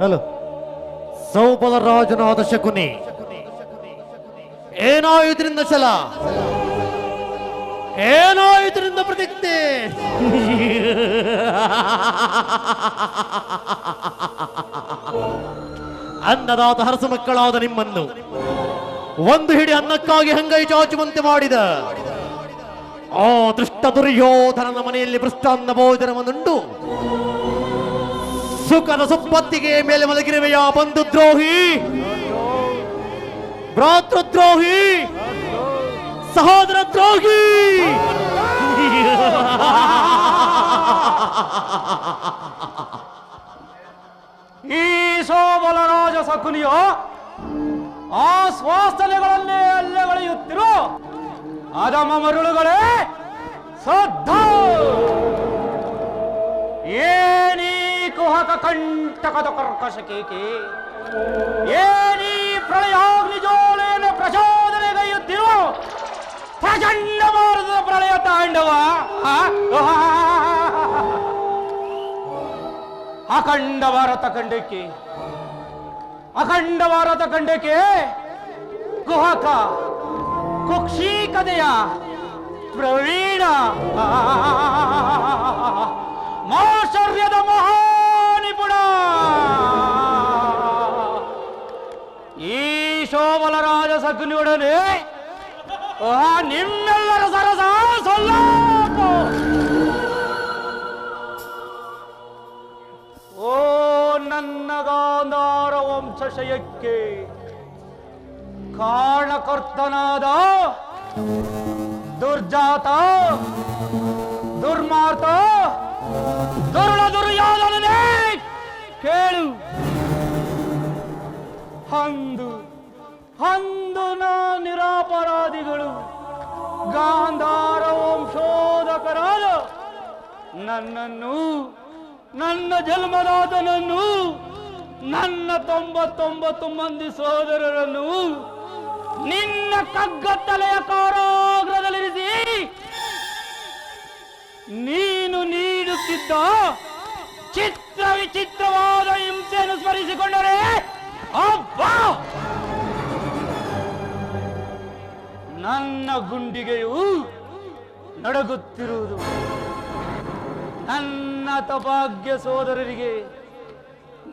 Hello. ಸೌಬಲ ರಾಜನಾದ ಶಕುನಿ. ಏನೋ ಇದರಿಂದ ಛಲ. ಏನೋ ಇದರಿಂದ ಪ್ರತಿಜ್ಞೆ. ಅನ್ನದಾತ ಹರಸ ಮಕ್ಕಳಾದ ನಿಮ್ಮನ್ನು ಒಂದು ಹಿಡಿ ಅನ್ನಕ್ಕಾಗಿ ಹಂಗೈ ಚಾಚುವಂತೆ ಮಾಡಿದ ಆ ದೃಷ್ಟ ದುರ್ಯೋಧನನ ಮನೆಯಲ್ಲಿ ಭ್ರಷ್ಟಾನ್ನ ಭೋಜನವನ್ನುಂಡು ಸುಖದ ಸುಪ್ಪತ್ತಿಗೆ ಮೇಲೆ ಮಲಗಿರುವೆಯ ಬಂಧು ದ್ರೋಹಿ. ಭ್ರಾತೃದ್ರೋಹಿ ಸಹೋದರ ದ್ರೋಹಿ. ಈ ಸೋಬಲ ರಾಜ ಸಕುನಿಯು, ಆ ಸ್ವಾಸ್ಥಲೆಗಳನ್ನೇ ಅಲ್ಲೆಗಳೆಯುತ್ತಿರು ಅದಮ ಮರುಳುಗಳೇ ಸದ್ದ ಏನೀ ಕುಹಕ ಕಂಟಕದ ಕರ್ಕಶ ಕೇಕೆ ಏನೀ ಪ್ರಳಯಾಗ್ನಿ ಜೋಳೇನ ಪ್ರಚೋದನೆಗೈಯುತ್ತಿರು ಪ್ರಚಂಡ ಭಾರತದ ಪ್ರಳಯ ತಾಂಡವ? ಅಖಂಡ ಭಾರತ ಖಂಡಕ್ಕೆ, ಅಖಂಡ ಭಾರತ ಖಂಡಕ್ಕೆ ಕುಹಕ ಕುಕ್ಷೀಕತೆಯ ಪ್ರವೀಣ ಮಾಶ್ಚರ್ಯದ ಮಹಾನಿಪುಣ ಈ ಶೋಬಲ ರಾಜ ಸಗ್ನಿಯೊಡನೆ ಆ ನಿಮ್ಮೆಲ್ಲರ ಸರಸ ಸೊಲ್ಲಾಪ ಓ ನನ್ನ ಗಾಂಧಾರ ವಂಶಶಯಕ್ಕೆ ಕಾರಣಕರ್ತನಾದ ದುರ್ಜಾತ ದುರ್ಮಾರ್ತ ದುರುಳ ದುರ್ಯೋಧನನೇ ಕೇಳು. ಅಂದು ಅಂದು ನಾ ನಿರಾಪರಾಧಿಗಳು. ಗಾಂಧಾರ ವಂಶೋಧಕರಾದ ನನ್ನನ್ನು, ನನ್ನ ಜನ್ಮದಾತನನ್ನು, ನನ್ನ ತೊಂಬತ್ತೊಂಬತ್ತು ಮಂದಿ ಸೋದರರನ್ನು ನಿನ್ನ ಕಗ್ಗತ್ತಲೆಯ ಕಾರಾಗ್ರದಲ್ಲಿರಿಸಿ ನೀನು ನೀಡುತ್ತಿದ್ದ ಚಿತ್ರ ವಿಚಿತ್ರವಾದ ಹಿಂಸೆಯನ್ನು ಸ್ಮರಿಸಿಕೊಂಡರೆ? ನನ್ನ ಗುಂಡಿಗೆಯು ನಡಗುತ್ತಿರುವುದು. ನನ್ನ ತಭಾಗ್ಯ ಸೋದರರಿಗೆ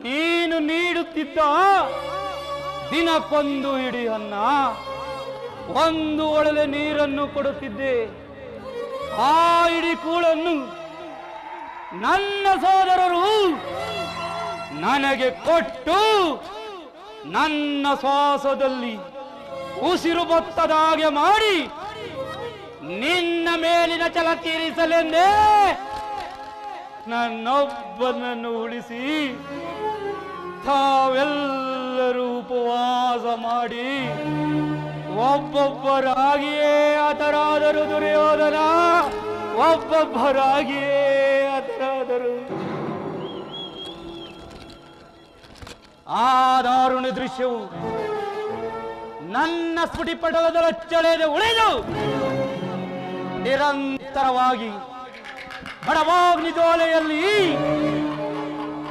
ನೀನು ನೀಡುತ್ತಿದ್ದ ದಿನಕ್ಕೊಂದು ಇಡಿ ಅನ್ನ, ಒಂದು ಒಳಲೆ ನೀರನ್ನು ಕೊಡುತ್ತಿದ್ದೆ. ಆ ಇಡೀ ಕೂಳನ್ನು ನನ್ನ ಸೋದರರು ನನಗೆ ಕೊಟ್ಟು ನನ್ನ ಶ್ವಾಸದಲ್ಲಿ ಉಸಿರು ಬತ್ತದ ಹಾಗೆ ಮಾಡಿ ನಿನ್ನ ಮೇಲಿನ ಚಲ ತೀರಿಸಲೆಂದೇ ನನ್ನೊಬ್ಬನನ್ನು ಉಳಿಸಿ ತಾವೆಲ್ಲರೂ ಉಪವಾಸ ಮಾಡಿ ಒಬ್ಬೊಬ್ಬರಾಗಿಯೇ ಆತರಾದರೂ ದುರ್ಯೋಧನ, ಒಬ್ಬೊಬ್ಬರಾಗಿಯೇ ಆ ದಾರುಣ ದೃಶ್ಯವು ನನ್ನ ಸ್ಫುಟಿಪಟಲದ ಲಚ್ಚಳೆಯದೆ ಉಳಿದು ನಿರಂತರವಾಗಿ ಬಡವಾಗ್ನಿ ಜೋಲೆಯಲ್ಲಿ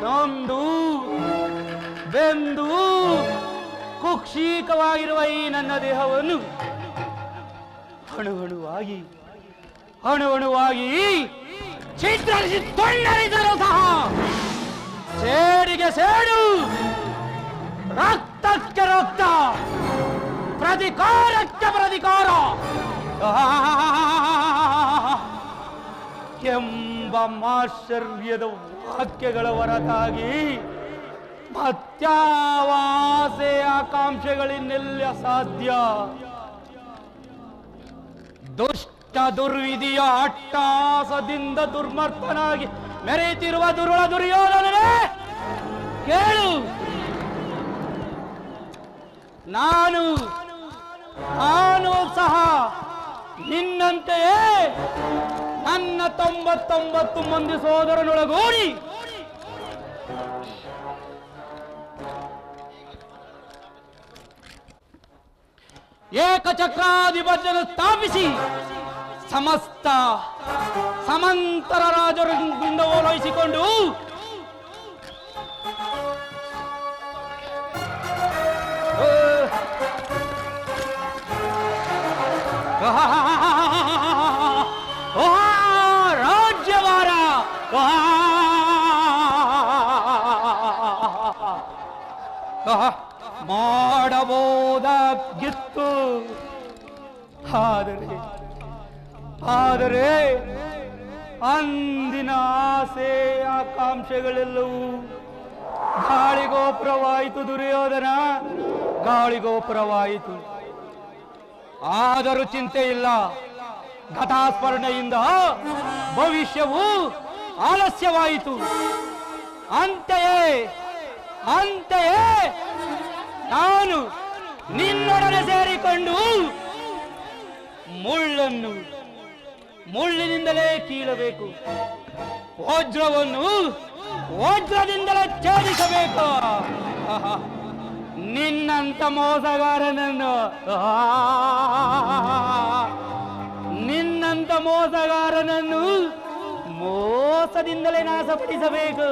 ನೊಂದು, ಬೆಂದು, ಕುಕ್ಷೀಕವಾಗಿರುವ ಈ ನನ್ನ ದೇಹವನ್ನು ಅಣುವಣುವಾಗಿ ಅಣುವಣುವಾಗಿ ಚಿತ್ರಿಸಿ ತೊಳ್ಳರಿದರು ಸಹ ಸೇಡಿಗೆ ಸೇಡು. ರಕ್ತಕ್ಕೆ ರಕ್ತ, ಪ್ರತಿಕಾರಕ್ಕೆ ಪ್ರತಿಕಾರ. ಎಂಬ ಮಾಶ್ಚರ್ಯದ ವಾಕ್ಯಗಳ ಹೊರತಾಗಿ ಮತ್ಯಾವಾಸೆ ಆಕಾಂಕ್ಷೆಗಳಿನ್ನೆಲ್ಲ ಸಾಧ್ಯ. ದುಷ್ಟ ದುರ್ವಿಧಿಯ ಅಟ್ಟಾಸದಿಂದ ದುರ್ಮರ್ಥನಾಗಿ ಮೆರೆಯುತ್ತಿರುವ ದುರುಳ ದುರ್ಯೋಧನನೇ, ಕೇಳು. ನಾನು ನಾನು ಸಹ ನಿನ್ನಂತೆಯೇ ನನ್ನ ತೊಂಬತ್ತೊಂಬತ್ತು ಮಂದಿ ಸೋದರನೊಳಗೂಡಿ. ಏಕಚಕ್ರಾಧಿಪತ್ಯವನ್ನು ಸ್ಥಾಪಿಸಿ. ಸಮಸ್ತ ಸಮಂತರ ರಾಜರು ಓಲೈಸಿಕೊಂಡು ರಾಜ್ಯವಾರ. ಮಾಡಬಹುದಾಗಿತ್ತು ಆದರೆ ಆದರೆ ಅಂದಿನ ಆಸೆ ಆಕಾಂಕ್ಷೆಗಳೆಲ್ಲವೂ ಗಾಳಿಗೋಪುರವಾಯಿತು ದುರ್ಯೋಧನ, ಗಾಳಿಗೋಪುರವಾಯಿತು. ಆದರೂ ಚಿಂತೆ ಇಲ್ಲ. ಘಟಾಸ್ಮರಣೆಯಿಂದ ಭವಿಷ್ಯವು ಆಲಸ್ಯವಾಯಿತು. ಅಂತೆಯೇ ಅಂತೆಯೇ ನಾನು ನಿನ್ನೊಡನೆ ಸೇರಿಕೊಂಡು ಮುಳ್ಳನ್ನು ಮುಳ್ಳಿನಿಂದಲೇ ಕೀಳಬೇಕು ವಜ್ರವನ್ನು ವಜ್ರದಿಂದಲೇ ಛೇದಿಸಬೇಕು. ನಿನ್ನಂತ ಮೋಸಗಾರನನ್ನು. ನಿನ್ನಂತ ಮೋಸಗಾರನನ್ನು ಮೋಸದಿಂದಲೇ ನಾಶಪಡಿಸಬೇಕು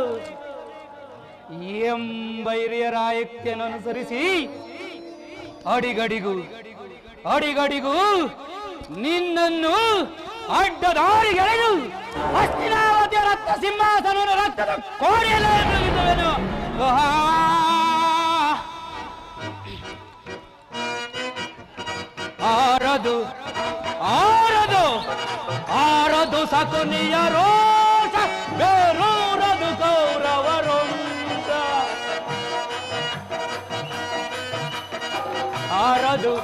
ಎಂಬ ಹಿರಿಯರ ಆಯುಕ್ತಿಯನ್ನು ಅನುಸರಿಸಿ ಅಡಿಗಡಿಗೂ ಅಡಿಗಡಿಗೂ ನಿನ್ನನ್ನು ಅಡ್ಡದಾರಿಗೆಳೆದು ಹಸ್ತಿನಾವತಿಯ ರಕ್ತ ಸಿಂಹಾಸನವನ್ನು ರಕ್ತದ ಕೋಣೆಯಲ್ಲಿ. ಆಹಾ! ಆರದು ಆರದು ಆರದು ಸಕುನಿಯ ರೋಷ, ಬೇರೂರದು ಗೌರವರೊಂದ ಆರದು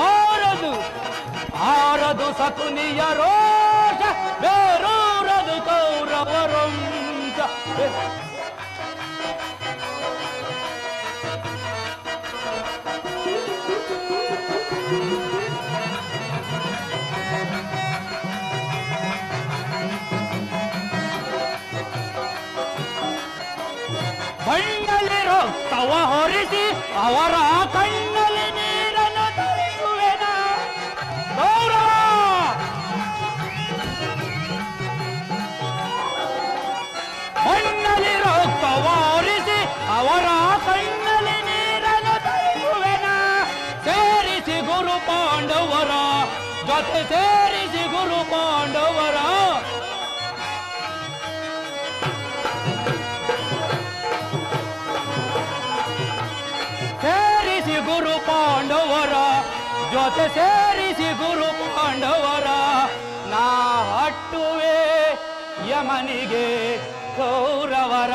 ಆರದು ಆರದು ಸಕುನಿಯ ರೋಷ ಬೇರೂರದು ಗೌರವರೊಂದ ಕಣ್ಣಲ್ಲಿರೋ ತವ ಹೊರಿಸಿ ಅವರ ಕಣ್ಣಲ್ಲಿ ಪಾಂಡವರ, ಜೊತೆ ಸೇರಿಸಿ ಗುರು ಪಾಂಡವರ. ಸೇರಿಸಿ ಗುರು ಪಾಂಡವರ, ಜೊತೆ ಸೇರಿಸಿ ಗುರು ಪಾಂಡವರ. ನಾ ಹಟ್ಟುವೆ ಯಮನಿಗೆ ಕೌರವರ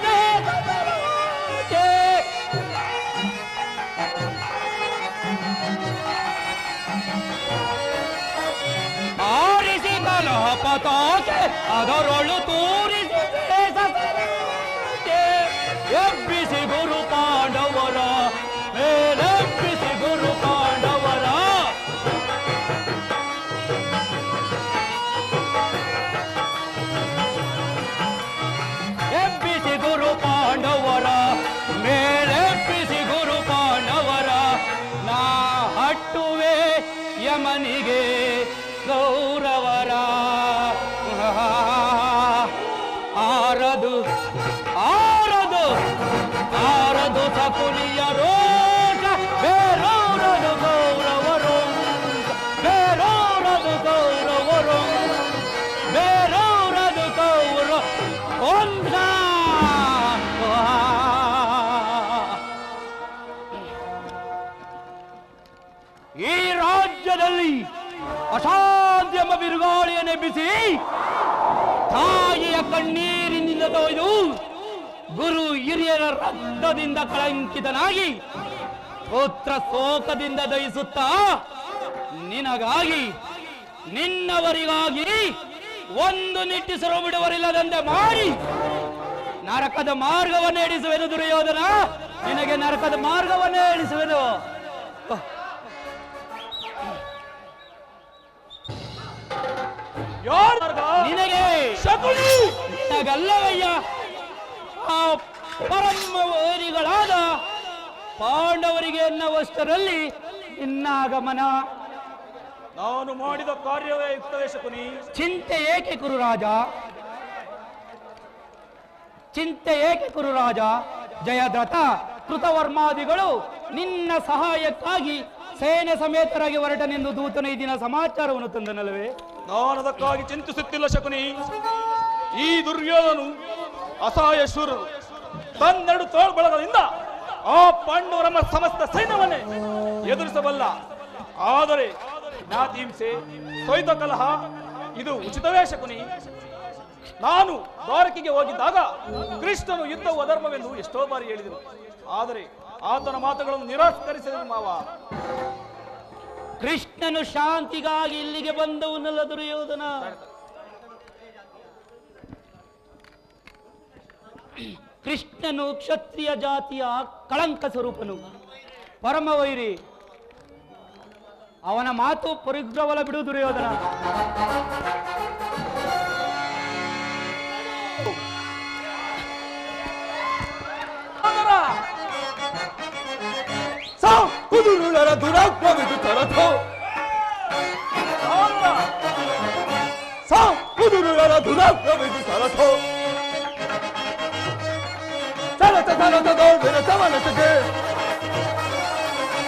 ಪತಾಕೆ ಅದರೊಳು ತೋರಿಸಿ. ಎಬ್ಬಿಸಿ ಗುರು ಪಾಂಡವರ ಮೇಲೆಬ್ಬಿಸಿ ಗುರು ಪಾಂಡವರ ಎಬ್ಬಿಸಿ ಗುರು ಪಾಂಡವರ ಮೇಲೆಬ್ಬಿಸಿ ಗುರು ಪಾಂಡವರ ನಾ ಹಟ್ಟುವೆ ಯಮನಿಗೆ ಗೌರವರ ಬಿಸಿ ತಾಯಿಯ ಕಣ್ಣೀರಿನಿಂದ ತೊಯ್ದು ಗುರು ಹಿರಿಯರ ರಕ್ತದಿಂದ ಕಳಂಕಿತನಾಗಿ ಪುತ್ರ ಶೋಕದಿಂದ ದಯಿಸುತ್ತಾ ನಿನಗಾಗಿ ನಿನ್ನವರಿಗಾಗಿ ಒಂದು ನಿಟ್ಟಿಸಲು ಬಿಡುವರಿಲ್ಲದಂತೆ ಮಾಡಿ ನರಕದ ಮಾರ್ಗವನ್ನೇ ಇಡಿಸುವೆನು ದುರ್ಯೋಧನ. ನಿನಗೆ ನರಕದ ಮಾರ್ಗವನ್ನೇ ಇಡಿಸುವೆನು ನಿನಗೆ ಶಕುನಿ! ನಿನಗಲ್ಲವಯ್ಯ? ಆ ಪರಮವೈರಿಗಳಾದ ಪಾಂಡವರಿಗೆ ಎನ್ನುವಷ್ಟರಲ್ಲಿ ನಿನ್ನಾಗಮನ. ನಾನು ಮಾಡಿದ ಕಾರ್ಯವೇ ಯುಕ್ತವೇ ಶಕುನಿ. ಚಿಂತೆ ಏಕೆ ಕುರುರಾಜ ಚಿಂತೆ ಏಕೆ ಕುರುರಾಜ ಜಯದ್ರಥ ಕೃತವರ್ಮಾದಿಗಳು ನಿನ್ನ ಸಹಾಯಕ್ಕಾಗಿ ಸೇನೆ ಸಮೇತರಾಗಿ ಹೊರಟನೆಂದು ದೂತನ ಈ ದಿನ ಸಮಾಚಾರವನ್ನು ತಂದನಲ್ಲವೇ? ನಾನು ಅದಕ್ಕಾಗಿ ಚಿಂತಿಸುತ್ತಿಲ್ಲ ಶಕುನಿ. ಈ ದುರ್ಯೋಧನು ಅಸಹಾಯ ಶೂರರು ತನ್ನೆರಡು ತೋಳ್ಬಳಗದಿಂದ ಆ ಪಾಂಡವರಮ್ಮ ಸಮಸ್ತ ಸೈನ್ಯವನ್ನೇ ಎದುರಿಸಬಲ್ಲ. ಆದರೆ ನಾ ಹಿಂಸೆ ಸೊಯ್ತ ಕಲಹ, ಇದು ಉಚಿತವೇ ಶಕುನಿ. ನಾನು ದ್ವಾರಕಿಗೆ ಹೋಗಿದ್ದಾಗ ಕೃಷ್ಣನು ಯುದ್ಧವು ಅಧರ್ಮವೆಂದು ಎಷ್ಟೋ ಬಾರಿ ಹೇಳಿದರು. ಆದರೆ ಆತನ ಮಾತುಗಳನ್ನು ನಿರಾಕರಿಸಿದನು ಮಾವ. ಕೃಷ್ಣನು ಶಾಂತಿಗಾಗಿ ಇಲ್ಲಿಗೆ ಬಂದವನಲ್ಲ ದುರ್ಯೋಧನ ಕೃಷ್ಣನು ಕ್ಷತ್ರಿಯ ಜಾತಿಯ ಕಳಂಕ ಸ್ವರೂಪನು. ಪರಮವೈರಿ ಅವನ ಮಾತು ಪರಿಗ್ರವಲ ಬಿಡು ದುರ್ಯೋಧನ 두두를 알아 누락밤에도 달아도 사 두두를 알아 누락밤에도 달아도 달았다 달았다 널 내려 담아놨다 그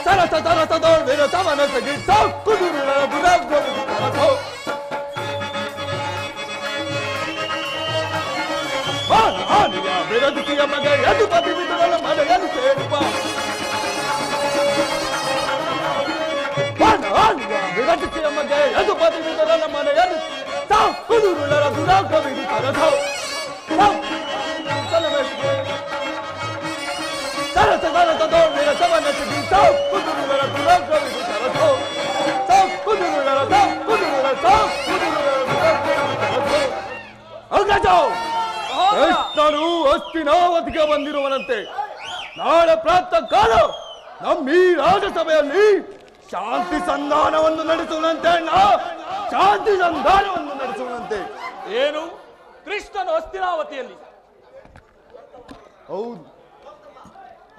달았다 달았다 널 내려 담아놨다 그사 두두를 알아 누락밤에도 달아도 아 아니야 내가 듣기야 마가 야두 바비 믿어라 마가 야두 세르바 ತರಥವು ತರತ ತರತ ದೋಣಿಯ ಸಮನಸಿಗಿ ತಾವು ಕುದುರುಳರ ದುರಾಗ್ರವಿದು ತರಥವು ತಾವು ಕುದುರುಳರ ತಾವು ಕುದುರುಳರ ತಾವು ಕುದುರುಳರ ದುರಾಗ್ರವಿದು ತರಥವು ಅಗ್ರಜವು ಕೃಷ್ಣನು ಅಸ್ತಿನಾವತಿಗೆ ಬಂದಿರುವನಂತೆ. ನಾಳೆ ಪ್ರಾತಃ ಕಾಲ ನಮ್ಮ ಈ ರಾಜಸಭೆಯಲ್ಲಿ ಶಾಂತಿ ಸಂಧಾನವನ್ನು ನಡೆಸುವಂತೆ ಶಾಂತಿ ಸಂಧಾನವನ್ನು ನಡೆಸುವಂತೆ. ಏನು? ಕೃಷ್ಣನು ಅಸ್ಥಿರಾವತಿಯಲ್ಲಿ. ಹೌದು.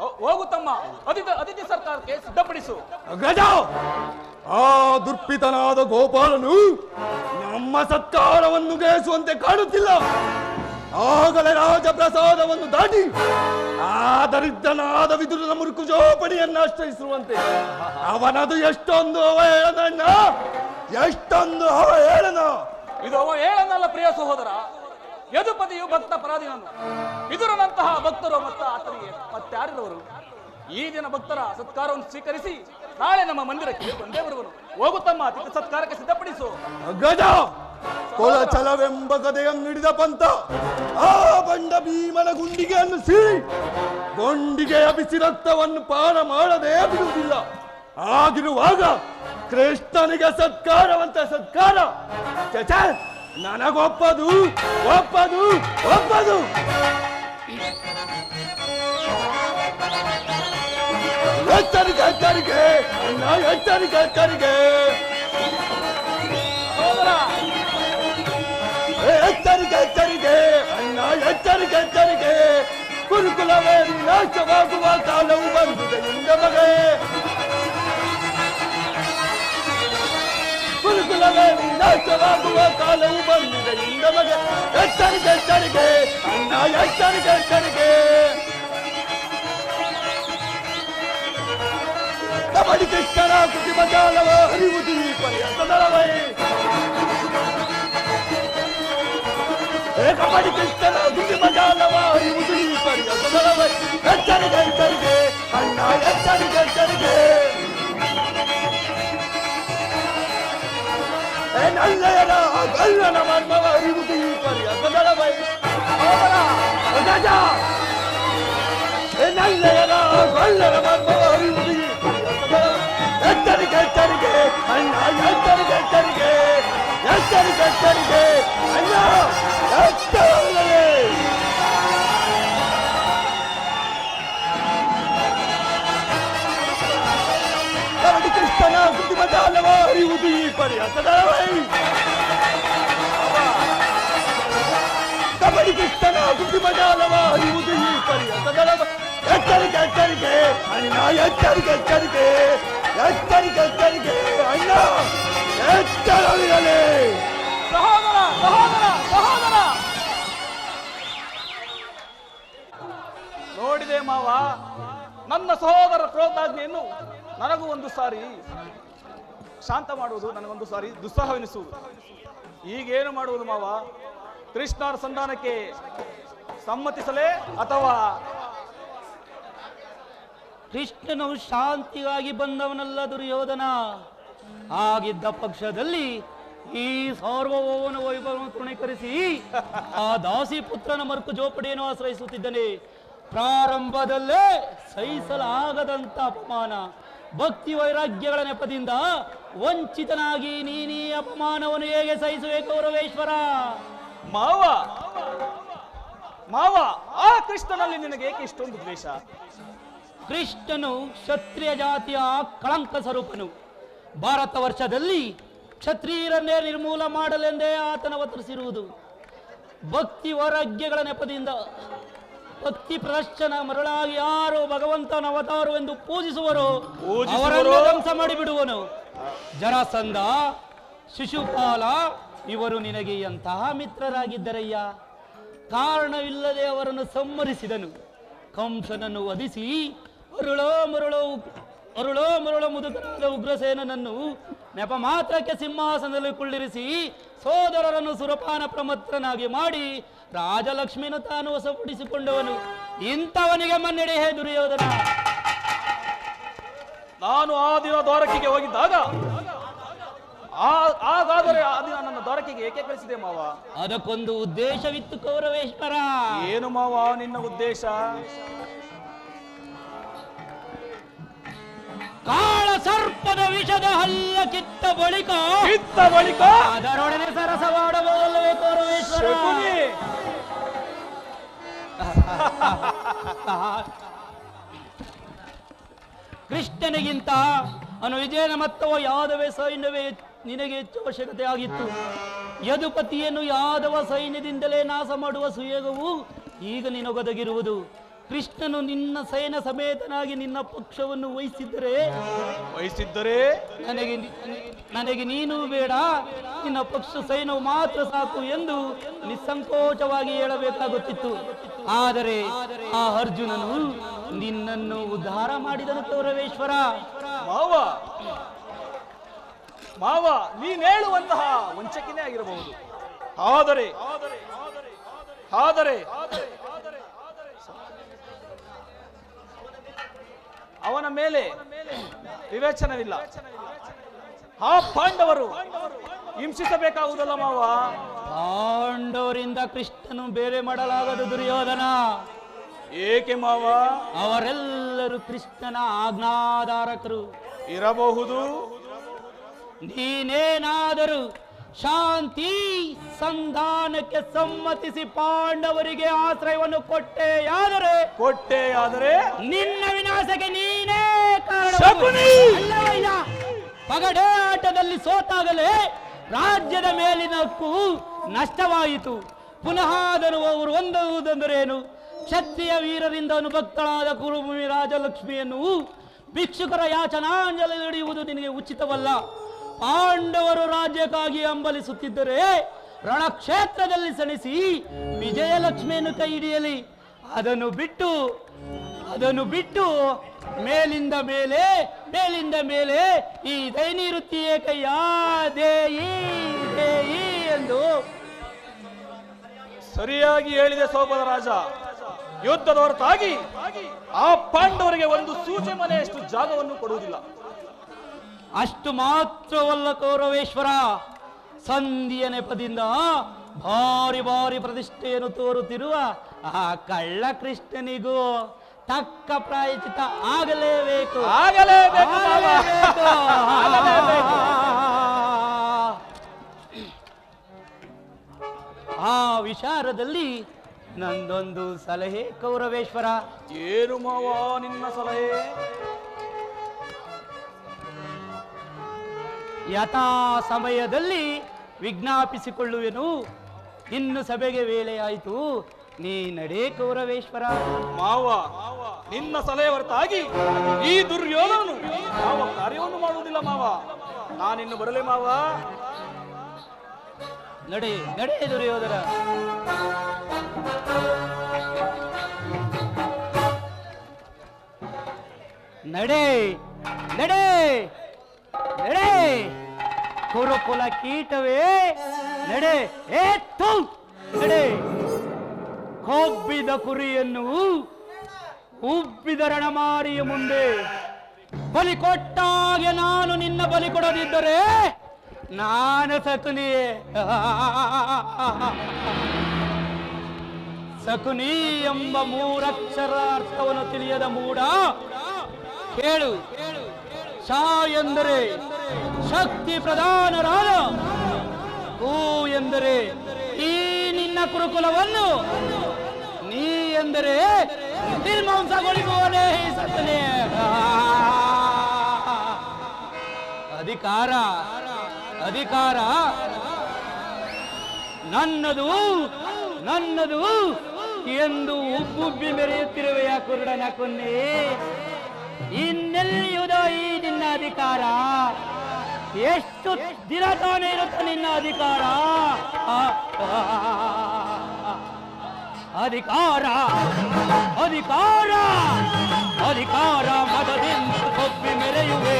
ಹೋಗು ತಮ್ಮ. ಅತಿಥಿ ಅತಿಥಿ ಸರ್ಕಾರಕ್ಕೆ ಸಿದ್ಧಪಡಿಸು. ಗಜಾ! ಆ ದುರ್ಪಿತನಾದ ಗೋಪಾಲನು ನಮ್ಮ ಸತ್ಕಾರವನ್ನು ಗೈಸುವಂತೆ ಕಾಣುತ್ತಿಲ್ಲ. ಆಗಲೇ ರಾಜಪ್ರಸಾದವನ್ನು ದಾಟಿ ಆ ದರಿದ್ರನಾದ ವಿದುರನ ಮುರುಕು ಜೋಪಡಿಯನ್ನು ಆಶ್ರಯಿಸುವಂತೆ ಅವನದು ಎಷ್ಟೊಂದು ಅವಹೇಳನಣ್ಣ ಎಷ್ಟೊಂದು ಅವಹೇಳನ. ಇದು ಅವ ಹೇಳನಲ್ಲ ಪ್ರಿಯ ಸಹೋದರ. ಯದುಪತಿಯು ಭಕ್ತ ಪರಾಧೀನನು. ವಿದುರನಂತಹ ಭಕ್ತರು ಮತ್ತು ಆತನಿಗೆ ಮತ್ತಾರಿರುವರು ಈ ದಿನ ಭಕ್ತರ ಸತ್ಕಾರವನ್ನು ಸ್ವೀಕರಿಸಿ ನಾಳೆ ನಮ್ಮ ಮಂದಿರಕ್ಕೆ ಬಂದೇ ಬರುವನು. ಹೋಗುತ್ತಮ್ಮ ಅತಿಥಿ ಸತ್ಕಾರಕ್ಕೆ ಸಿದ್ಧಪಡಿಸು. ಗಜ! ಕೊಳಚಲವೆಂಬ ಕಥೆಯನ್ನು ಹಿಡಿದ ಪಂತ ಆ ಬಂಡ ಭೀಮನ ಗುಂಡಿಗೆಯನ್ನು ಸೀಳಿ ಗೊಂಡಿಗೆಯ ಬಿಸಿ ರಕ್ತವನ್ನು ಪಾನ ಮಾಡದೇ ಬಿಡುವುದಿಲ್ಲ. ಆಗಿರುವಾಗ ಕೃಷ್ಣನಿಗೆ ಸತ್ಕಾರವಂತ ಸತ್ಕಾರ. ಚಚ ನನಗೊಪ್ಪದು, ಒಪ್ಪದು ಒಪ್ಪದು. ಎಚ್ಚರಿಕೆ ಎಚ್ಚರಿಕೆ, ಅಣ್ಣ, ಎಚ್ಚರಿಕೆ ಎಚ್ಚರಿಕೆ ಏ, ಎಚ್ಚರಿಕೆ ಎಚ್ಚರಿಕೆ ಅಣ್ಣ ಎಚ್ಚರಿಕೆ ಎಚ್ಚರಿಕೆ ಕುರುಕುಲವೇ ವಿನಾಶವಾಗುವ ಕಾಲವು ಬಂದಿದೆ ಎಂದ ಬಗೆ ಕುರುಕುಲವೇ ವಿನಾಶವಾಗುವ ಕಾಲವು ಬಂದಿದೆ ಎಂದ ಬಗೆ ಎಚ್ಚರಿಕೆ ಎಚ್ಚರಿಕೆ ಅಣ್ಣ ಎಚ್ಚರಿಕೆ ಎಚ್ಚರಿಕೆ ಕಬಡ್ಡಿ ಕೃಷ್ಣನ ಕುಟುಂಬ ಜಾಲವ ಹರಿವುದು ಈ ಪರ್ಯಂತದಳವೇ ಏಕಪಡಿ ಕೃಷ್ಣನ ಗುಡಿ ಮಜಾಲವ ಇವುದು ಈ ಪರ್ಯಂತದಳವೇ ಎಚ್ಚರಿಕೆ ಎಚ್ಚರಿಕೆ ಅಣ್ಣ ಎಚ್ಚರಿಕೆ ಎಚ್ಚರಿಕೆ ಏ ನಲ್ಲೆಯರ ಗಲ್ಲನ ಮರ್ಮವ ಇವುದು ಈ ಪರ್ಯಂತದಳವೇ ಗಜ ಏ ನಲ್ಲೆಯರ ಗಲ್ಲನ ಮರ್ಮವ ಇವುದು ಈ ಪರ್ಯಂತದಳವೇ ಎಚ್ಚರಿಕೆ ಎಚ್ಚರಿಕೆ ಅಣ್ಣ எச்சரிக்கை எச்சரிக்கை ஐயா எச்சரிக்கை التنافس بتعلماري وضيفا يا سلامي تبرك التنافس بتعلماري وضيفا يا سلامي اترك اترك انا اترك اترك اترك اترك انا ಎಚ್ಚರವಿರಲಿ ಸಹೋದರ ಸಹೋದರ ಸಹೋದರ. ನೋಡಿದೆ ಮಾವ ನನ್ನ ಸಹೋದರ ಕ್ರೋಧಾಜ್ಞೆಯನ್ನು ನನಗೂ ಒಂದು ಸಾರಿ ಶಾಂತ ಮಾಡುವುದು ನನಗೊಂದು ಸಾರಿ ದುಸ್ಸಾಹವೆನಿಸುವುದು. ಈಗೇನು ಮಾಡುವುದು ಮಾವ? ಕೃಷ್ಣರ ಸಂಧಾನಕ್ಕೆ ಸಮ್ಮತಿಸಲೇ ಅಥವಾ ಕೃಷ್ಣನು ಶಾಂತಿಗಾಗಿ ಬಂದವನಲ್ಲ ದುರ್ಯೋಧನ? ಆಗಿದ್ದ ಪಕ್ಷದಲ್ಲಿ ಈ ಸಾರ್ವಭೌಮನ ವೈಭವವನ್ನು ತೃಣೀಕರಿಸಿ ಆ ದಾಸಿ ಪುತ್ರನ ಮರ್ಕು ಜೋಪಡಿಯನ್ನು ಆಶ್ರಯಿಸುತ್ತಿದ್ದಾನೆ. ಪ್ರಾರಂಭದಲ್ಲೇ ಸಹಿಸಲಾಗದಂತ ಅಪಮಾನ. ಭಕ್ತಿ ವೈರಾಗ್ಯಗಳ ನೆಪದಿಂದ ವಂಚಿತನಾಗಿ ನೀನೀ ಅಪಮಾನವನ್ನು ಹೇಗೆ ಸಹಿಸುವೆ ಗೌರವೇಶ್ವರ? ಮಾವ ಮಾವ ಆ ಕೃಷ್ಣನಲ್ಲಿ ನಿನಗೆ ಏಕೆ ಇಷ್ಟೊಂದು ದ್ವೇಷ? ಕೃಷ್ಣನು ಕ್ಷತ್ರಿಯ ಜಾತಿಯ ಕಳಂಕ ಸ್ವರೂಪನು. ಭಾರತ ವರ್ಷದಲ್ಲಿ ಕ್ಷತ್ರಿಯರನ್ನೇ ನಿರ್ಮೂಲ ಮಾಡಲೆಂದೇ ಆತನ ಒತ್ತರಿಸಿರುವುದು ಭಕ್ತಿ ವೈರಾಗ್ಯಗಳ ನೆಪದಿಂದ ಭಕ್ತಿ ಪ್ರದರ್ಶನ ಮರಳಾಗಿ ಯಾರು ಭಗವಂತನ ಅವತಾರು ಎಂದು ಪೂಜಿಸುವರೋ? ಅವರನ್ನು ಧ್ವಂಸ ಮಾಡಿಬಿಡುವನು. ಜರಾಸಂಧ ಶಿಶುಪಾಲ ಇವರು ನಿನಗೆ ಎಂತಹ ಮಿತ್ರರಾಗಿದ್ದರಯ್ಯ? ಕಾರಣವಿಲ್ಲದೆ ಅವರನ್ನು ಸಂಹರಿಸಿದನು. ಕಂಸನನ್ನು ವಧಿಸಿ ಮರುಳೋ ಮರುಳೋ ಅರುಳೋ ಮರುಳ ಮುದುಕರಾದ ಉಗ್ರಸೇನನನ್ನು ನೆಪ ಮಾತ್ರಕ್ಕೆ ಸಿಂಹಾಸನದಲ್ಲಿ ಕುಳ್ಳಿರಿಸಿ ಸೋದರರನ್ನು ಸುರಪಾನ ಪ್ರಮತ್ತನಾಗಿ ಮಾಡಿ ರಾಜಲಕ್ಷ್ಮಿಯನ್ನು ತಾನು ಹೊಸಪಡಿಸಿಕೊಂಡವನು ಇಂಥವನಿಗೆ ಮನ್ನೆಡೆ ಹೇ ದುರ್ಯೋಧನ. ನಾನು ಆ ದಿನ ದ್ವಾರಕೆಗೆ ಹೋಗಿದ್ದಾಗ ಹಾಗಾದರೆ ಆ ದಿನ ನನ್ನ ದ್ವಾರಕಿಗೆ ಏಕೆ ಕಳಿಸಿದೆ ಮಾವ? ಅದಕ್ಕೊಂದು ಉದ್ದೇಶವಿತ್ತು ಕೌರವೇಶ್ವರ. ಏನು ಮಾವ ನಿನ್ನ ಉದ್ದೇಶ? ಕಾಳ ಸರ್ಪದ ವಿಷದ ಹಲ್ಲ ಕಿತ್ತ ಬಳಿಕ ಕಿತ್ತ ಬಳಿಕ ಅದರೊಡನೆ ಸರಸವಾಡಬಹುದಲ್ಲವೇ ಪರಮೇಶ್ವರ? ಕೃಷ್ಣನಿಗಿಂತ ಅನು ವಿಜಯನ ಮತ್ತವ ಯಾದವೇ ಸೈನ್ಯವೇ ನಿನಗೆ ಹೆಚ್ಚು ಅವಶ್ಯಕತೆ ಆಗಿತ್ತು. ಯದುಪತಿಯನ್ನು ಯಾದವ ಸೈನ್ಯದಿಂದಲೇ ನಾಶ ಮಾಡುವ ಸುಯೋಗವು ಈಗ ನಿನಗೊದಗಿರುವುದು. ಕೃಷ್ಣನು ನಿನ್ನ ಸೈನ ಸಮೇತನಾಗಿ ನಿನ್ನ ಪಕ್ಷವನ್ನು ವಹಿಸಿದ್ದರೆ ವಹಿಸಿದ್ದರೆ ನನಗೆ ನನಗೆ ನೀನು ಬೇಡ. ನಿನ್ನ ಪಕ್ಷ ಸೈನವು ಮಾತ್ರ ಸಾಕು ಎಂದು ನಿಸ್ಸಂಕೋಚವಾಗಿ ಹೇಳಬೇಕಾಗುತ್ತಿತ್ತು. ಆದರೆ ಆ ಅರ್ಜುನನು ನಿನ್ನನ್ನು ಉದ್ಧಾರ ಮಾಡಿದನು ಕೌರವೇಶ್ವರ ಮಾವ ಮಾವ ನೀನ್ ಹೇಳುವಂತಹ ವಂಚಕಿನೇ ಆಗಿರಬಹುದು. ಆದರೆ ಆದರೆ ಅವನ ಮೇಲೆ ವಿವೇಚನವಿಲ್ಲ. ಆ ಪಾಂಡವರು ಹಿಂಸಿಸಬೇಕಾಗುವುದಲ್ಲ ಮಾವ? ಪಾಂಡವರಿಂದ ಕೃಷ್ಣನು ಬೇರೆ ಮಾಡಲಾಗದು ದುರ್ಯೋಧನ. ಏಕೆ ಮಾವ? ಅವರೆಲ್ಲರೂ ಕೃಷ್ಣನ ಆಜ್ಞಾಧಾರಕರು. ಇರಬಹುದು. ನೀನೇನಾದರೂ ಶಾಂತಿ ಸಂಧಾನಕ್ಕೆ ಸಮ್ಮತಿಸಿ ಪಾಂಡವರಿಗೆ ಆಶ್ರಯವನ್ನು ಕೊಟ್ಟೆಯಾದರೆ ಕೊಟ್ಟೆ ಆದರೆ ನಿನ್ನ ವಿನಾಶಕ್ಕೆ ನೀನೇ! ಕಾರಣ ಪಗಡೆ ಆಟದಲ್ಲಿ ಸೋತಾಗಲೇ ರಾಜ್ಯದ ಮೇಲಿನ ಹಕ್ಕು ನಷ್ಟವಾಯಿತು. ಪುನಃ ಅದನ್ನು ಅವರು ಹೊಂದುವುದೆಂದರೇನು? ಕ್ಷತ್ರಿಯ ವೀರರಿಂದ ಅನುಭಕ್ತಳಾದ ಕುರುಭೂಮಿ ರಾಜಲಕ್ಷ್ಮಿಯನ್ನು ಭಿಕ್ಷುಕರ ಯಾಚನಾಂಜಲಿ ನಡೆಯುವುದು ನಿನಗೆ ಉಚಿತವಲ್ಲ. ಪಾಂಡವರು ರಾಜ್ಯಕ್ಕಾಗಿ ಹಂಬಲಿಸುತ್ತಿದ್ದರೆ ರಣಕ್ಷೇತ್ರದಲ್ಲಿ ಸಣಿಸಿ ವಿಜಯಲಕ್ಷ್ಮಿಯನ್ನು ಕೈ ಹಿಡಿಯಲಿ. ಅದನ್ನು ಬಿಟ್ಟು ಅದನ್ನು ಬಿಟ್ಟು ಮೇಲಿಂದ ಮೇಲೆ ಮೇಲಿಂದ ಮೇಲೆ ಈ ದೈನಿವೃತ್ತಿ ಏಕಯ್ಯ ದೇಯಿ ದೇಯಿ ಎಂದು ಸರಿಯಾಗಿ ಹೇಳಿದೆ ಸೋಬದ ರಾಜ. ಯುದ್ಧದ ಹೊರತಾಗಿ ಆ ಪಾಂಡವರಿಗೆ ಒಂದು ಸೂಚೆ ಮನೆಯಷ್ಟು ಜಾಗವನ್ನು ಕೊಡುವುದಿಲ್ಲ. ಅಷ್ಟು ಮಾತ್ರವಲ್ಲ ಕೌರವೇಶ್ವರ ಸಂಧಿಯ ನೆಪದಿಂದ ಭಾರಿ ಭಾರಿ ಪ್ರತಿಷ್ಠೆಯನ್ನು ತೋರುತ್ತಿರುವ ಆ ಕಳ್ಳ ಕೃಷ್ಣನಿಗೂ ತಕ್ಕ ಪ್ರಾಯಚಿತ ಆಗಲೇಬೇಕು. ಆಗಲೇಬೇಕು. ಆ ವಿಚಾರದಲ್ಲಿ ನಂದೊಂದು ಸಲಹೆ ಕೌರವೇಶ್ವರ ಏನು ಮಾವ ನಿನ್ನ ಸಲಹೆ? ಯಥಾ ಸಮಯದಲ್ಲಿ ವಿಜ್ಞಾಪಿಸಿಕೊಳ್ಳುವೆನು. ಇನ್ನು ಸಭೆಗೆ ವೇಳೆಯಾಯಿತು ನೀ ನಡೆ ಕೌರವೇಶ್ವರ ಮಾವ ನಿನ್ನ ಸಲಹೆ ಹೊರತಾಗಿ ಈ ದುರ್ಯೋಧನನು ಯಾವ ಕಾರ್ಯವನ್ನು ಮಾಡುವುದಿಲ್ಲ ಮಾವ. ನಾನಿನ್ನು ಬರಲೇ ಮಾವ. ನಡೆ ನಡೆ ದುರ್ಯೋಧನ. ನಡೆ ನಡೆ. ನಡೆ. ಕುರುಕುಲ ಕೀಟವೇ ನಡೆ. ಏ, ಥು! ನಡೆ. ಕೊಬ್ಬಿದ ಕುರಿಯನ್ನು ಉಬ್ಬಿದ ರಣಮಾರಿಯ ಮುಂದೆ. ಬಲಿ ಕೊಟ್ಟಾಗೆ ನಾನು ನಿನ್ನ ಬಲಿ ಕೊಡದಿದ್ದರೆ ನಾನು ಸಕುನಿಯೇ. ಸಕುನಿ ಎಂಬ ಮೂರಕ್ಷರ ಅರ್ಥವನ್ನು ತಿಳಿಯದ ಮೂಡ. ಕೇಳು. ಶಾ ಎಂದರೆ ಶಕ್ತಿ ಪ್ರಧಾನರಾದ ಕೂ ಎಂದರೆ ಈ ನಿನ್ನ ಕುರುಕುಲವನ್ನು ನೀ ಎಂದರೆ ನಿರ್ಮಾಂಸಗೊಳಿಸುವನೇ ಸತ್ತನೆ ಅಧಿಕಾರ ಅಧಿಕಾರ. ನನ್ನದು ನನ್ನದು ಎಂದು ಉಬ್ಬುಬ್ಬಿ ಮೆರೆಯುತ್ತಿರುವೆಯ ಕುರುಡನ ಕೊನ್ನೆ. ನಿನ್ನ ಅಧಿಕಾರ ಎಷ್ಟು ದಿನ ತಾನೇ ಇರುತ್ತೆ ನಿನ್ನ ಅಧಿಕಾರ ಅಧಿಕಾರ ಅಧಿಕಾರ ಅಧಿಕಾರ ಮದದಿಂದ ಕೊಬ್ಬಿ ಮೆರೆಯುವೆ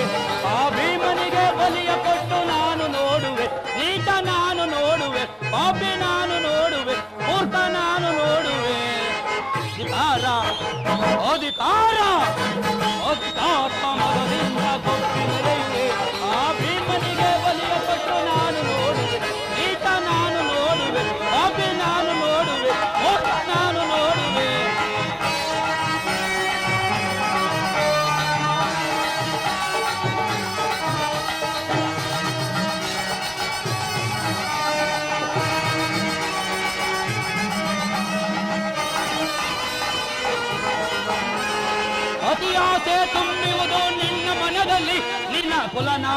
ಆ ಭೀಮನಿಗೆ ಬಲಿಯ ಕೊಟ್ಟು ನಾನು ನೋಡುವೆ ನೀಟ ನಾನು ನೋಡುವೆ ಬಾಬಿ ನಾನು ನೋಡುವೆ ಮೂರ್ಖ ನಾನು ನೋಡುವೆ ಅಧಿಕಾರ ಅಧಿಕಾರ ಅಧಿಕಾರ ಮದದಿಂದ ಕೊಬ್ಬಿ ನಿನ್ನ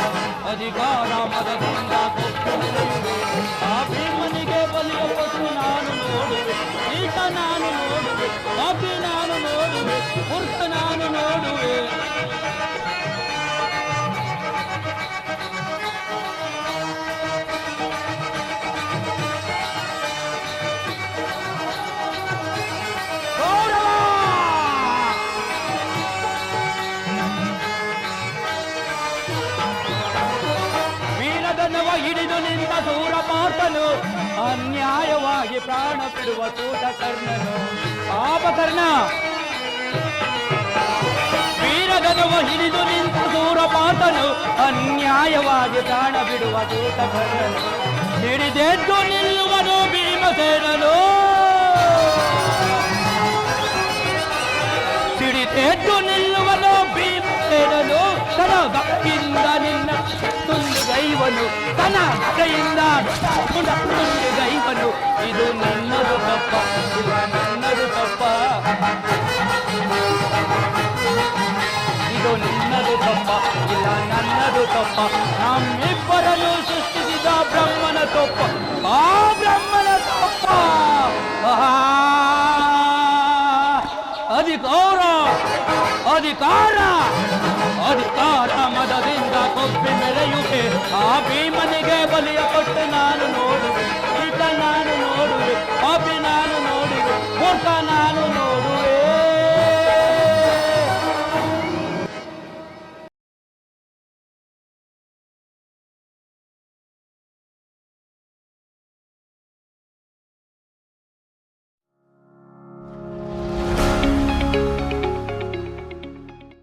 ಅಧಿಕಾರ ಮದದಿಂದ. ಆ ಭೀಮನಿಗೆ ಬಲಿಯ ಕೊಟ್ಟು ನಾನು ನೋಡುವೆ ಈತ ನಾನು ನೋಡುವೆ ಪಾಪಿ ನಾನು ನೋಡುವೆ ಮೂರ್ಖ ನಾನು ನೋಡುವೆ. ಅನ್ಯಾಯವಾಗಿ ಪ್ರಾಣ ಬಿಡುವ ಕೂಟ ಕರ್ಣನು. ಪಾಪಕರ್ಣ ವೀರಗನವ ಹಿಡಿದು ನಿಂತ ದೂರ ಮಾತನು ಅನ್ಯಾಯವಾಗಿ ಪ್ರಾಣ ಬಿಡುವ ಕೂಟ ಕರ್ಣನು. ಹಿಡಿದೆದ್ದು ನಿಲ್ಲುವನು ಭೀಮಸೇನನು ಹಿಡಿದೆದ್ದು ನಿಲ್ಲುವನು ಭೀಮಸೇನನು ತನ ಭಕ್ತಿಯಿಂದ ನಿನ್ನ ತುಂಡು ಗೈವನು ತನ ಗೈಯಿಂದ ತುಂಡು ಗೈವನು ಇದು ನನ್ನದು ತಪ್ಪ ಇದು ನನ್ನದು ತಪ್ಪ ಇದು ನಿನ್ನದು ತಪ್ಪ ಇಲ್ಲ ನನ್ನದು ತಪ್ಪ ನಮ್ಮಿಬ್ಬರನ್ನು ಸೃಷ್ಟಿಸಿದ ಬ್ರಹ್ಮನ ತಪ್ಪ ಆ ಬ್ರಹ್ಮನ ತಪ್ಪ ಆಹಾ! ಅಧಿಕಾರ ಅಧಿಕಾರ ಅಧಿಕಾರ ಮದದಿಂದ ಕೊಬ್ಬಿ ಮೆರೆಯುವೆ ಆ ಭೀಮನಿಗೆ ಬಲಿಯ ಕೊಟ್ಟು ನಾನು